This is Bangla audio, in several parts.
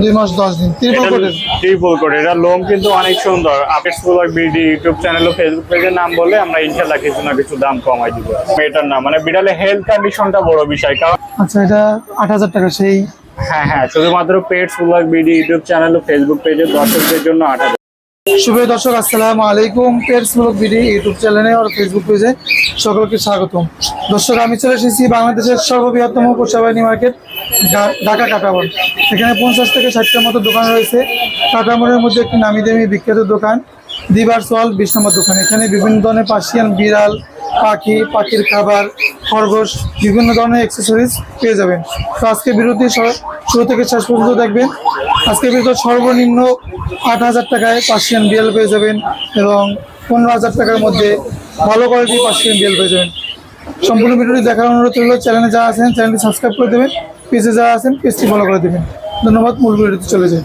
দুই মাস দশ দিন। কোটের ট্রিপল এটা লোম কিন্তু অনেক সুন্দর। আপেক্স বিডি ইউটিউব চ্যানেল ও ফেসবুক পেজের নাম বলে আমরা কিছু না কিছু দাম কমাই দিব। এটার নাম মানে বিড়ালে হেলথ কন্ডিশনটা বড় বিষয় কারণ আচ্ছা এটা আট হাজার টাকা সেই হ্যাঁ হ্যাঁ শুধুমাত্র বিডি ইউটিউব চ্যানেল ও ফেসবুক পেজের দর্শকদের জন্য আট হাজার। শুভ দর্শক আসসালামু আলাইকুম। পেটস ব্লগ বিডি ইউটিউব চ্যানেলে আর ফেসবুক পেজে সকলকে স্বাগতম। দর্শক আমি চলে এসেছি বাংলাদেশের সর্ববৃহত্তম পোষাবাহিনী মার্কেট ঢাকা কাটাবন এখানে পঞ্চাশ থেকে ষাটটার মতো দোকান রয়েছে। কাটামনের মধ্যে একটি নামি দামি বিখ্যাত দোকান, দিবার সোয়াল বিশ দোকান। এখানে বিভিন্ন ধরনের পার্সিয়ান বিড়াল, পাখি, পাখির খাবার, খরগোশ, বিভিন্ন ধরনের অ্যাক্সেসরিজ পেয়ে যাবেন। তো আজকে বিরতি শুরু থেকে শেষ পর্যন্ত দেখবেন। আজকে বিরতি সর্বনিম্ন আট হাজার টাকায় পার্সিয়ান বিড়াল পেয়ে যাবেন এবং পনেরো হাজার টাকার মধ্যে ভালো কোয়ালিটির পার্সিয়ান বিড়াল পেয়ে যাবেন। সম্পূর্ণ ভিডিওটি দেখার অনুরোধ রইল। চ্যানেলে যারা আছেন চ্যানেলটি সাবস্ক্রাইব করে দেবেন। পেজে যারা আছেন পেজটি ফলো করে দেবেন। ধন্যবাদ মূল ভিডিওতে চলে যাই।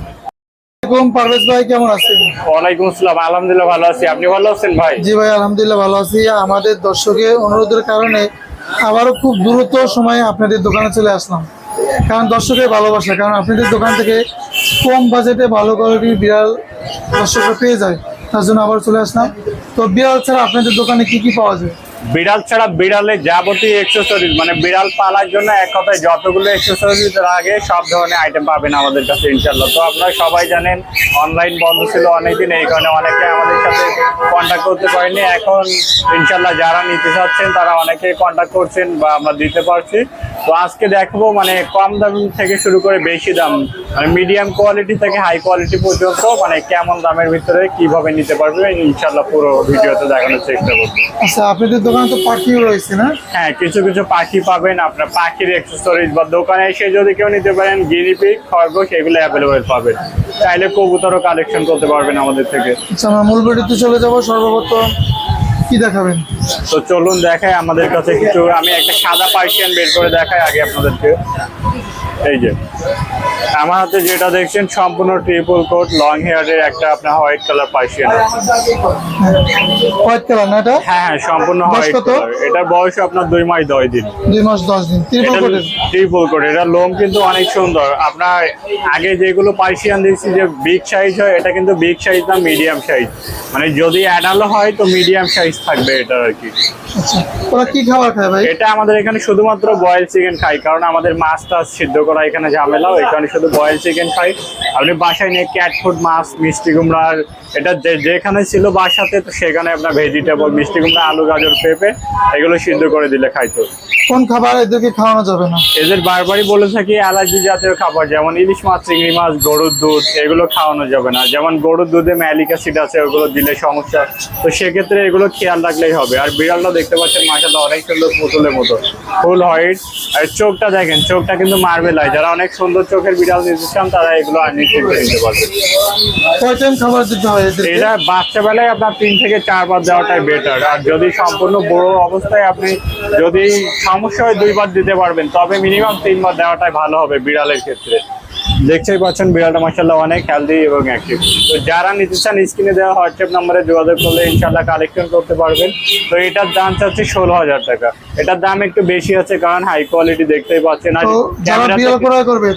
পারভেজ ভাই কেমন আছেন? ওয়ালাইকুম আসসালাম আলহামদুলিল্লাহ ভালো আছি। আপনি ভালো আছেন ভাই? জি ভাই আলহামদুলিল্লাহ ভালো আছি। আমাদের দর্শকের অনুরোধের কারণে আবারও খুব দ্রুত সময়ে আপনাদের দোকানে চলে আসলাম। কারণ দর্শকের ভালোবাসা কারণ আপনাদের দোকান থেকে কম বাজেটে ভালো কোয়ালিটির বিড়াল দর্শকরা পেয়ে যায় তার জন্য আবার চলে আসলাম। তো বিড়াল ছাড়া আপনাদের দোকানে কি কি পাওয়া যায়? বিড়াল ছাড়া বিড়ালে যাবতীয় এক্সেসরিজ মানে বিড়াল পালার জন্য এক কথায় যতগুলো এক্সেসরিজ লাগে, সব ধরনের আইটেম পাবেন আমাদের কাছে ইনশাল্লাহ তো আপনারা সবাই জানেন অনলাইন বন্ধ ছিল অনেকদিন, এই কারণে অনেকে আমাদের সাথে কন্ট্যাক্ট করতে পারেনি। এখন ইনশাল্লাহ যারা নিতে চাচ্ছেন, তারা অনেকে কন্ট্যাক্ট করছেন বা আমরা দিতে পারছি। তো আজকে দেখব মানে কম দাম থেকে শুরু করে বেশি দাম মানে মিডিয়াম কোয়ালিটি থেকে হাই কোয়ালিটি পর্যন্ত মানে কেমন দামের ভিতরে কীভাবে নিতে পারবে ইনশাল্লাহ পুরো ভিডিওতে দেখানোর চেষ্টা করব। আচ্ছা আপনাদের দোকানে তো পাখিও রয়েছে না? হ্যাঁ কিছু কিছু পাখি পাবেন আপনার পাখির অ্যাক্সেসরিজ বা দোকানে এসে যদি কেউ নিতে পারেন গিনিপিক খরগোশ এগুলো অ্যাভেলেবেল পাবেন। চাইলে কবুতরও কালেকশন করতে পারবেন আমাদের থেকে। আচ্ছা আমরা মূল ভিডিওতে চলে যাব। সর্বপ্রথম কি দেখাবেন? তো চলুন দেখায় আমাদের কাছে কিছু আমি একটা সাদা পার্সিয়ান বের করে দেখাই আগে আপনাদেরকে। এই যে। আমার হাতে যেটা দেখছেন সম্পূর্ণ ট্রিপল কোট লং হেয়ারের একটা আপনার white colour Persian. White colour না এটা? হ্যাঁ হ্যাঁ সম্পূর্ণ হোয়াইট কালার এটার বয়স আপনার দুই মাস দশ দিন। দুই মাস দশ দিন। ত্রিপল কোটের ট্রিপল কোট এটা লোম কিন্তু অনেক সুন্দর। আপনার আগে যেগুলো পার্সিয়ান দেখছি যে বিগ সাইজ হয় এটা কিন্তু বিগ সাইজ না মিডিয়াম সাইজ মানে যদি অ্যাডালো হয় তো মিডিয়াম সাইজ থাকবে এটা আর কি। আচ্ছা ওরা কি খাবার খায় ভাই? এটা আমাদের এখানে শুধুমাত্র বয়েল চিকেন খাই কারণ আমাদের মাছ টাছ সিদ্ধ করা এখানে ঝামেলা ওই কারণে শুধু বয়েল চিকেন খাই আপনি বাসায় নিয়ে ক্যাট ফুড মাছ মিষ্টি কুমড়ার এটা যেখানে ছিল বাসাতে তো সেখানে আপনার ভেজিটেবল মিষ্টি কুমড়া আলু গাজর পেঁপে এগুলো সিদ্ধ করে দিলে খাইতো। কোন খাবার এদেরকে খাওয়ানো যাবে না? এদের বারবারই বলে থাকি অ্যালার্জি জাতীয় খাবার যেমন ইলিশ মাছ চিংড়ি মাছ গরুর দুধ এগুলো খাওয়ানো যাবে না। যেমন গরুর দুধে ম্যালিক অ্যাসিড আছে ওগুলো দিলে সমস্যা। তো সেক্ষেত্রে এগুলো খেয়াল রাখলেই হবে। আর বিড়ালটা দেখতে পাচ্ছেন মাসাটা অনেক সুন্দর পুতুলের মতো। ফুল হোয়াইট। আর চোখটা দেখেন চোখটা কিন্তু মার্বেল হয় যারা অনেক সুন্দর চোখের বিড়াল নিতে চান তারা এগুলো নিতে পারবে। এটা বাচ্চা বেলায় আপনার তিন থেকে চারবার দেওয়াটাই বেটার আর যদি সম্পূর্ণ বড় অবস্থায় আপনি যদি সমস্যা হয় দুইবার দিতে পারবেন। তবে মিনিমাম তিনবার দেওয়াটাই ভালো হবে বিড়ালের ক্ষেত্রে। দেখতেই পাচ্ছেন বিড়ালটা মাসাল্লাহ অনেক হেলদি এবং অ্যাক্টিভ তো যারা নিতে চান স্ক্রিনে দেওয়া হোয়াটসঅ্যাপ নাম্বারে যোগাযোগ করলে ইনশাল্লাহ কালেকশন করতে পারবেন। তো এটার দাম চাচ্ছি ষোলো হাজার টাকা। এটার দাম একটু বেশি আছে কারণ হাই কোয়ালিটি দেখতেই পাচ্ছেন। আর ক্যামেরা করবে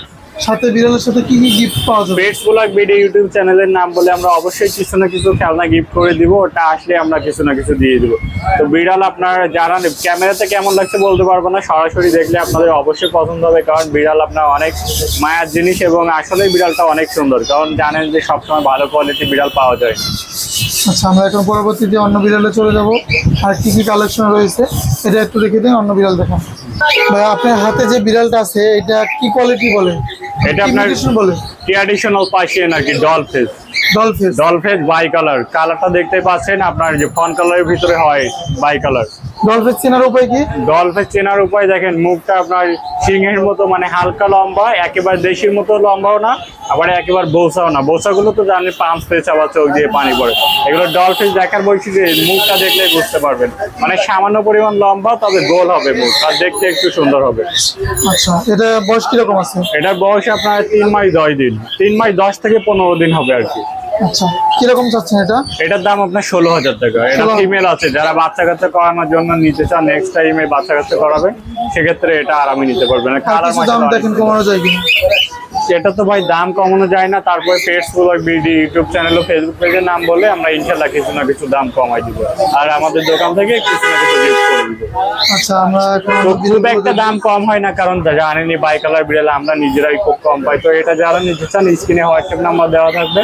সাথে বিড়ালের সাথে কি কি গিফট পাওয়া যাবে? পেটস ব্লগ ভিডিও ইউটিউব চ্যানেলের নাম বলে আমরা অবশ্যই কিছু না কিছু খেলনা গিফট করে দিব ওটা আসলে আমরা কিছু না কিছু দিয়ে দিব। তো বিড়াল আপনার যারা ক্যামেরাতে কেমন লাগছে বলতে পারব না সরাসরি দেখলে আপনাদের অবশ্যই পছন্দ হবে কারণ বিড়াল আপনার অনেক মায়ার জিনিস এবং আসলে বিড়ালটা অনেক সুন্দর কারণ জানেন যে সবসময় ভালো কোয়ালিটি বিড়াল পাওয়া যায়। আচ্ছা আমরা এখন পরবর্তীতে অন্য বিড়ালে চলে যাব। আর কি কি কালেকশন রয়েছে এটা একটু দেখে দিন অন্য বিড়াল দেখান। ভাই আপনার হাতে যে বিড়ালটা আছে এটা কি কোয়ালিটি বলে? এটা আপনার- ট্র্যাডিশনাল পার্সিয়ান আর কি doll face doll face doll face bi colour কালারটা দেখতে পাচ্ছেন আপনার যে ফন কালারের ভিতরে হয় বাই কালার ডল চেনার উপায় কি? ডলফিন চেনার উপায় দেখেন মুখটা আপনার সিংহের মতো মানে হালকা লম্বা একেবারে দেশির মতো লম্বাও না আবার একেবারে বৌসাও না। বৌসাগুলো তো জানেন পাঁচ পেঁচা বা চোখ দিয়ে পানি পড়ে। এগুলো ডলফিন দেখার বৈশিষ্ট্য মুখটা দেখলে বুঝতে পারবেন। মানে সামান্য পরিমাণ লম্বা তবে গোল হবে মুখ আর দেখতে একটু সুন্দর হবে। আচ্ছা এটা বয়স কীরকম আছে? এটার বয়স আপনার তিন মাস দশ দিন। তিন মাস দশ থেকে পনেরো দিন হবে আর কি। আচ্ছা কীরকম চাচ্ছেন এটা? এটার দাম আপনার ষোলো হাজার টাকা। এটা 16,000 ফিমেল আছে যারা বাচ্চা কাচ্চা করানোর জন্য নিতে চান নেক্সট টাইমে বাচ্চা কাচ্চা করাবে সেক্ষেত্রে এটা আরামে নিতে পারবেন না। কালার দেখেন কমানো যায় কিনা? এটা তো ভাই দাম কমানো যায় না তারপরে ব্লগ বিডি ইউটিউব চ্যানেল ও ফেসবুক পেজের নাম বলে আমরা ইনশাল্লাহ কিছু না কিছু দাম কমাই দিব। আর আমাদের দোকান থেকে কিছু না কিছু রেট করে দিব। আচ্ছা আমরা খুব একটা দাম কম হয় না কারণ জানেনি বাই কালার বিড়াল আমরা নিজেরাই খুব কম পাই। তো এটা যারা নিতে চান স্ক্রিনে হোয়াটসঅ্যাপ নাম্বার দেওয়া থাকবে।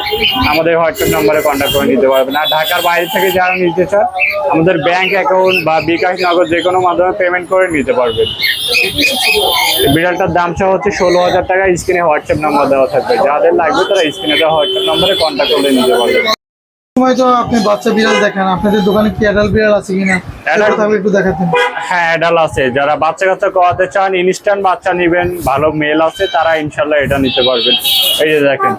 আমাদের হোয়াটসঅ্যাপ নাম্বারে কন্ট্যাক্ট করে নিতে পারবেন। আর ঢাকার বাইরে থেকে যারা নিতে চান আমাদের ব্যাংক অ্যাকাউন্ট বা বিকাশ নগদ যে কোনো মাধ্যমে পেমেন্ট করে নিতে পারবেন। বিড়ালটার দাম চা হচ্ছে ষোলো হাজার টাকা স্ক্রিনে হোয়াটসঅ্যাপ নাম্বার দেওয়া থাকবে। যাদের লাগবে তারা স্ক্রিনে দেওয়া হোয়াটসঅ্যাপ নাম্বারে কন্ট্যাক্ট করে নিতে পারবেন সময় তো আপনি বাচ্চা বিড়াল দেখেন আপনাদের দোকানে কি অ্যাডাল্ট বিড়াল আছে কিনা? Adult- তাহলে একটু দেখাতেন। হ্যাঁ অ্যাডাল আছে। যারা বাচ্চা কাচ্চা করাতে চান ইনস্ট্যান্ট বাচ্চা নেবেন ভালো মেল আছে তারা ইনশাল্লাহ এটা নিতে পারবেন। এই যে দেখেন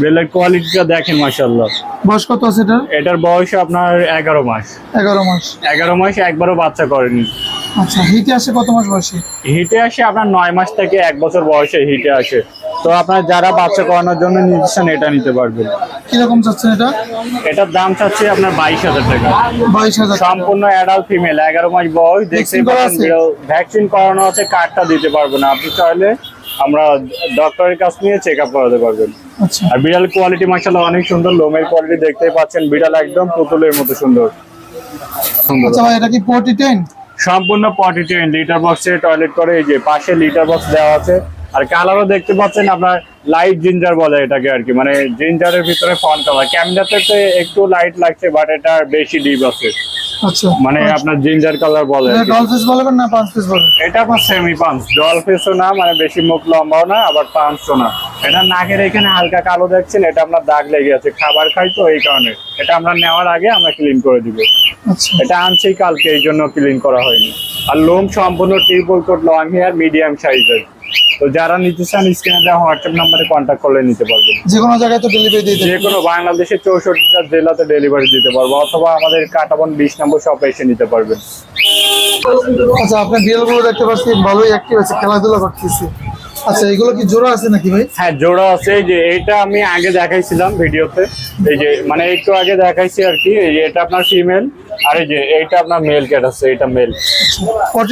বেলের কোয়ালিটিটা দেখেন মাসাল্লাহ বয়স কত আছে এটার? এটার বয়স আপনার এগারো মাস। এগারো মাস। এগারো মাস একবারও বাচ্চা করেনি। আচ্ছা হিটে আসে কত মাস বয়সে? হিটে আসে আপনার নয় মাস থেকে এক বছর বয়সে হিটে আসে। তো আপনার যারা বাচ্চা করানোর জন্য নিচ্ছেন এটা নিতে পারবেন। কীরকম চাচ্ছেন এটা? এটার দাম চাচ্ছে আপনার বাইশ হাজার টাকা। বাইশ হাজার সম্পূর্ণ অ্যাডাল্ট ফিমেল এগারো মাস বয়স দেখতেই? ভ্যাকসিন করানো আছে কার্ডটা দিতে পারব না। আপনি চাইলে আমরা ডক্টরের কাছ নিয়ে চেক আপ করাতে পারবেন। আচ্ছা। আর বিড়াল কোয়ালিটি মাসাল্লাহ অনেক সুন্দর লোমের কোয়ালিটি দেখতেই পাচ্ছেন। বিড়াল একদম পুতুলের মতো সুন্দর। আচ্ছা এটা কি ফোর্টি টেন সম্পূর্ণ পটি ট্রেন লিটার বক্সে টয়লেট করে এই যে পাশে লিটার বক্স দেওয়া আছে। আর কালারও দেখতে পাচ্ছেন আপনার লাইট জিঞ্জার বলে এটাকে আর কি মানে জিঞ্জারের ভিতরে ফন কালার ক্যামেরাতে তো একটু লাইট লাগছে বাট এটা বেশি ডিপ আছে। আচ্ছা। মানে আপনার জিঞ্জার কালার বলে কি। বলবেন না পাঁচ ফেস বলবেন এটা আপনার সেমি পাঞ্চ জল ফেসও না মানে বেশি মুখ লম্বাও না আবার পাঞ্চও না। এটা নাকের এখানে হালকা কালো দেখছেন এটা আপনার দাগ লেগে আছে। খাবার খাই তো এই কারণে। এটা আমরা নেওয়ার আগে আমরা ক্লিন করে দিব। আচ্ছা এটা আনছি কালকে এই জন্য ক্লিন করা হয়নি। আর লোম সম্পূর্ণ triple coat long hair medium সাইজের তো যারা নিতে চান স্ক্রিনে দেওয়া হোয়াটসঅ্যাপ নাম্বারে কন্ট্যাক্ট করলে নিতে পারবেন। যে কোনো জায়গায় তো ডেলিভারি দিতে যে কোনো বাংলাদেশের চৌষট্টিটা জেলাতে ডেলিভারি দিতে পারব অথবা আমাদের কাটাবন বিশ নম্বর শপে এসে নিতে পারবেন। আচ্ছা আপনার বিড়ালগুলো দেখতে পাচ্ছি ভালোই অ্যাক্টিভ আছে খেলাধুলা করতেছে। আচ্ছা এগুলো কি জোড়া আছে নাকি ভাই? হ্যাঁ জোড়া আছে। যে এটা আমি আগে দেখাইছিলাম ভিডিওতে। এই যে মানে একটু আগে দেখাইছি আর কি। এই যে এটা আপনার ফিমেল আর এই যে এইটা আপনার মেল ক্যাট আছে এটা মেল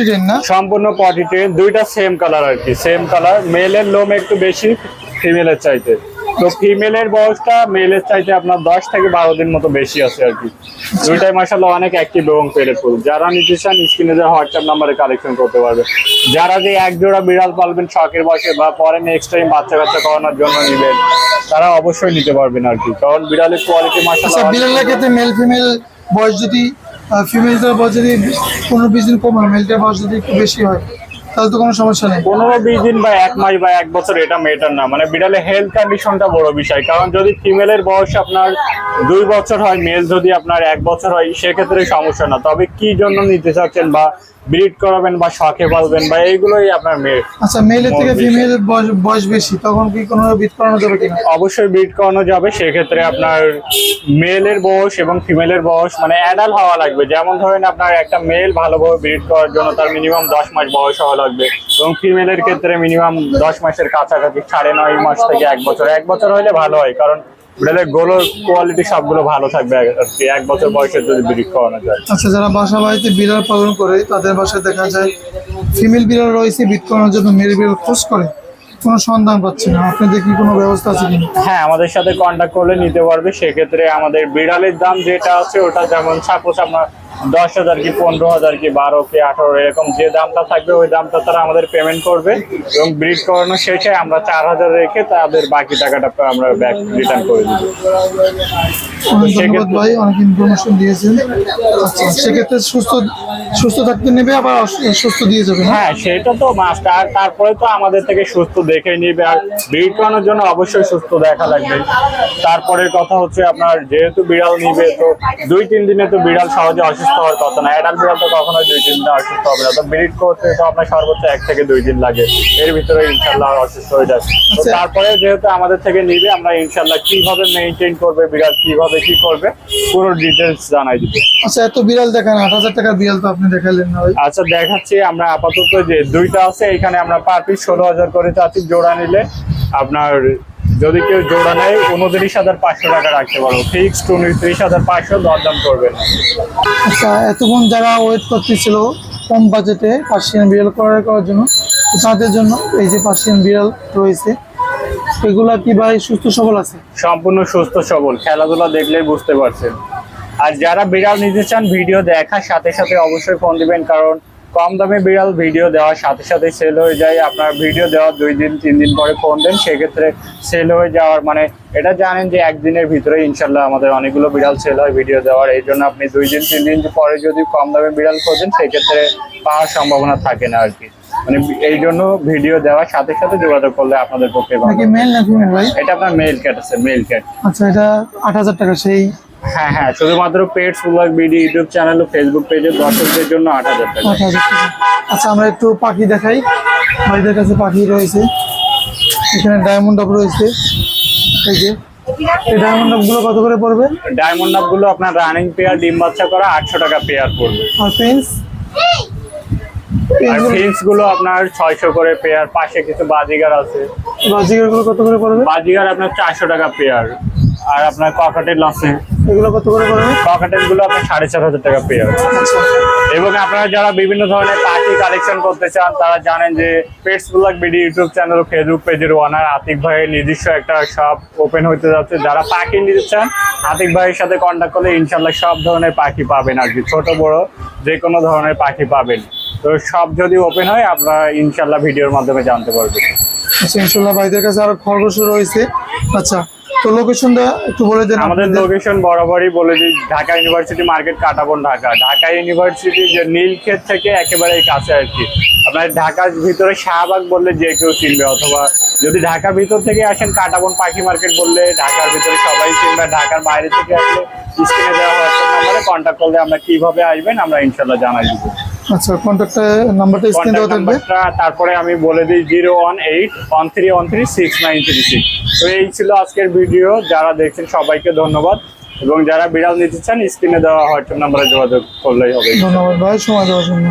টেন না? সম্পূর্ণ পটি ট্রেন দুইটা সেম কালার আর কি। সেম কালার মেলের লোম একটু বেশি ফিমেলের চাইতে। তো ফিমেলের বয়সটা মেলের চাইতে আপনার দশ থেকে বারো দিন মতো বেশি আছে আর কি। দুইটাই মাসাল্লাহ অনেক অ্যাক্টিভ এবং পেরে ফুল। যারা নিতে চান স্ক্রিনে যে হোয়াটসঅ্যাপ নাম্বারে কালেকশন করতে পারবে। যারা যে এক জোড়া বিড়াল পালবেন শখের বয়সে বা পরে নেক্সট টাইম বাচ্চা কাচ্চা করানোর জন্য নেবেন তারা অবশ্যই নিতে পারবেন আর কি। কারণ বিড়ালের কোয়ালিটি আচ্ছা মাসাল্লাহ বিড়ালের ক্ষেত্রে মেল ফিমেল বয়স যদি ফিমেলটার বয়স যদি পনেরো বিশ দিন কম হয় মেলটার বয়স যদি একটু বেশি হয় তাহলে তো কোনো সমস্যা নেই। পনেরো বিশ দিন বা এক মাস বা এক বছর এটা মেটার না। মানে বিড়ালে হেলথ কন্ডিশনটা বড় বিষয়। কারণ যদি ফিমেলের বয়স আপনার দুই বছর হয় মেল যদি আপনার এক বছর হয়, সেক্ষেত্রে সমস্যা না। তবে কি জন্য নিতে চাচ্ছেন বা ব্রিড করাবেন বা শখে পালবেন বা এইগুলোই আপনার মেয়ে আচ্ছা মেলের থেকে। ফিমেল বয়স বেশি তখন কি কোনো বিট করানো যাবে কিনা? অবশ্যই ব্রিড করানো যাবে সেক্ষেত্রে আপনার মেলের বয়স এবং ফিমেলের বয়স মানে অ্যাডাল্ট হওয়া লাগবে। যেমন ধরেন আপনার একটা মেল ভালোভাবে ব্রিড করার জন্য তার মিনিমাম দশ মাস বয়স হওয়া লাগবে এবং ফিমেলের ক্ষেত্রে মিনিমাম দশ মাসের কাছাকাছি সাড়ে নয় মাস থেকে এক বছর। এক বছর হলে ভালো হয় কারণ বিড়ালের গরুর কোয়ালিটি সবগুলো ভালো থাকবে এক বছর বয়সের যদি ব্রিড করানো যায়। আচ্ছা যারা বাসা বাড়িতে বিড়াল পালন করে, তাদের বাসায় দেখা যায় ফিমেল বিড়াল রয়েছে বিট করানোর জন্য মেল বিড়াল খোঁজ করে। কোনো সন্ধান পাচ্ছে না। আপনাদের কি কোনো ব্যবস্থা আছে কিনা? হ্যাঁ আমাদের সাথে কন্ট্যাক্ট করলে নিতে পারবে। সেক্ষেত্রে আমাদের বিড়ালের দাম যেটা আছে ওটা যেমন সাপোজ আপনার দশ হাজার কি পনেরো হাজার কি বারো কি আঠারো এরকম যে দামটা থাকবে ওই দামটা তারা আমাদের পেমেন্ট করবে এবং ব্রিড করানো শেষে আমরা চার হাজার রেখে তাদের বাকি টাকাটা আমরা ব্যাক রিটার্ন করে দিব। সেক্ষেত্রে- আচ্ছা সেক্ষেত্রে সুস্থ সুস্থ থাকতে নেবে আবার সুস্থ দিয়ে যাবে হ্যাঁ? সেটা তো মাস্ট আর তারপরে তো আমাদের থেকে সুস্থ দেখে নিবে আর ব্রিড করানোর জন্য অবশ্যই সুস্থ দেখা লাগবে। তারপরে কথা হচ্ছে আপনার যেহেতু বিড়াল নিবে তো দুই তিন দিনে তো বিড়াল সহজে অসুস্থ হওয়ার কথা না। অ্যাডাল্ট বিড়াল তো কখনোই দুই তিন দিনে অসুস্থ হবে না। তো ব্রিড করতে তো আপনার সর্বোচ্চ এক থেকে দুই দিন লাগে। এর ভিতরে ইনশাল্লাহ অসুস্থ হয়ে যায় তো আচ্ছা। তারপরে যেহেতু আমাদের থেকে নিবে আমরা ইনশাল্লাহ কীভাবে মেনটেন করবে বিড়াল কীভাবে কি করবে পুরো ডিটেলস জানাই দিবে। আচ্ছা এত বিড়াল দেখান আট হাজার টাকার বিড়াল তো আপনি দেখালেন না আচ্ছা দেখাচ্ছি আমরা আপাতত যে দুইটা আছে এখানে আমরা পার পিস ষোলো হাজার করে চাচ্ছি জোড়া নিলে আপনার যদি কেউ জোড়া নেয় উনত্রিশ হাজার পাঁচশো টাকা রাখতে পারব ফিক্সড উনত্রিশ হাজার পাঁচশো দরদাম করবেন আচ্ছা এতক্ষণ যারা ওয়েট করতেছিল কম বাজেটে পার্সিয়ান বিড়াল ক্রয় করার জন্য তাদের জন্য এই যে পার্সিয়ান বিড়াল রয়েছে এগুলা কি ভাই সুস্থ সবল আছে? সম্পূর্ণ সুস্থ সবল। খেলাধুলা দেখলেই বুঝতে পারছেন। আর যারা বিড়াল নিতে চান ভিডিও দেখার সাথে সাথে অবশ্যই ফোন দিবেন কারণ কম দামে বিড়াল ভিডিও দেওয়ার সাথে সাথে সেল হয়ে যায়। আপনার ভিডিও দেওয়ার দুই দিন তিন দিন পরে ফোন দেন সেক্ষেত্রে সেল হয়ে যাওয়ার মানে এটা জানেন যে একদিনের ভিতরে ইনশাল্লাহ আমাদের অনেকগুলো বিড়াল সেল হয় ভিডিও দেওয়ার। এই জন্য আপনি দুই দিন তিন দিন পরে যদি কম দামে বিড়াল খোঁজেন সেক্ষেত্রে পাওয়ার সম্ভাবনা থাকে না আর কি মানে এই জন্য ভিডিও দেওয়ার সাথে সাথে যোগাযোগ করলে আপনাদের পক্ষে এটা আপনার মেল ক্যাট আছে মেল ক্যাট আচ্ছা এটা আট হাজার টাকা সেই হ্যাঁ হ্যাঁ শুধুমাত্র pets blog BD YouTube channel ও ফেসবুক পেজে দর্শকদের জন্য আট হাজার টাকা। আট হাজার টাকা আচ্ছা আমরা একটু পাখি দেখাই। ভাইদের কাছে পাখি রয়েছে। এখানে ডায়মন্ড আপ রয়েছে। এই যে এই ডায়মন্ড আপগুলো কত করে পড়বে? ডায়মন্ড আপনার রানিং পেয়ার ডিম বাচ্চা করা আটশো টাকা পেয়ার পড়বে। আর পেন্স আর ফিন্স আপনার ছয়শো করে পেয়ার পাশে কিছু বাজিগার আছে। বাজিগারগুলো কত করে পড়বে? বাজিগার আপনার চারশো টাকা পেয়ার আর আপনার ককাটেল আছে। এগুলো কত করে পড়বে? গুলো আপনার সাড়ে চার হাজার টাকা পেয়ার আচ্ছা এবং আপনারা যারা বিভিন্ন ধরনের পাখি কালেকশন করতে চান তারা জানেন যে pets blog BD YouTube channel Facebook পেজের ওনার আতিক ভাইয়ের নিজস্ব একটা শপ ওপেন হতে যাচ্ছে। যারা পাখি নিতে চান আতিক ভাইয়ের সাথে কন্ট্যাক্ট করলে ইনশাল্লাহ সব ধরনের পাখি পাবেন আর কি। ছোট বড় যে কোনো ধরনের পাখি পাবেন। তো সব যদি ওপেন হয় আপনারা ইনশাল্লাহ ভিডিওর মাধ্যমে জানতে পারবেন। আচ্ছা ইনশাল্লাহ ভাইদের কাছে আরও খরগোশও রয়েছে। আচ্ছা তো লোকেশনটা একটু বলে দেন আমাদের লোকেশন বরাবরই বলে দিই Dhaka university market Katabon Dhaka. Dhaka university যে নীলক্ষেত থেকে একেবারেই কাছে আর কি। আপনার ঢাকার ভিতরে শাহবাগ বললে যে কেউ চিনবে অথবা যদি ঢাকার ভিতর থেকে আসেন কাটাবন পাখি মার্কেট বললে ঢাকার ভিতরে সবাই চিনবে ঢাকার বাইরে থেকে আসলে স্ক্রিনে দেওয়া হোয়াটসঅ্যাপ নাম্বারে কন্ট্যাক্ট করলে আমরা কীভাবে আসবেন আমরা ইনশাল্লাহ জানাই দিব। আচ্ছা কন্ট্যাক্ট নাম্বারটা স্ক্রিন দেওয়া থাকবে। তারপরে আমি বলে দিই zero one eight one three one three six nine three six তো এই ছিল আজকের ভিডিও যারা দেখছেন সবাইকে ধন্যবাদ। এবং যারা বিড়াল নিতে চান স্ক্রিনে দেওয়া হোয়াটসঅ্যাপ নাম্বারে যোগাযোগ করলেই হবে। ধন্যবাদ ভাই সময় দেওয়ার জন্য।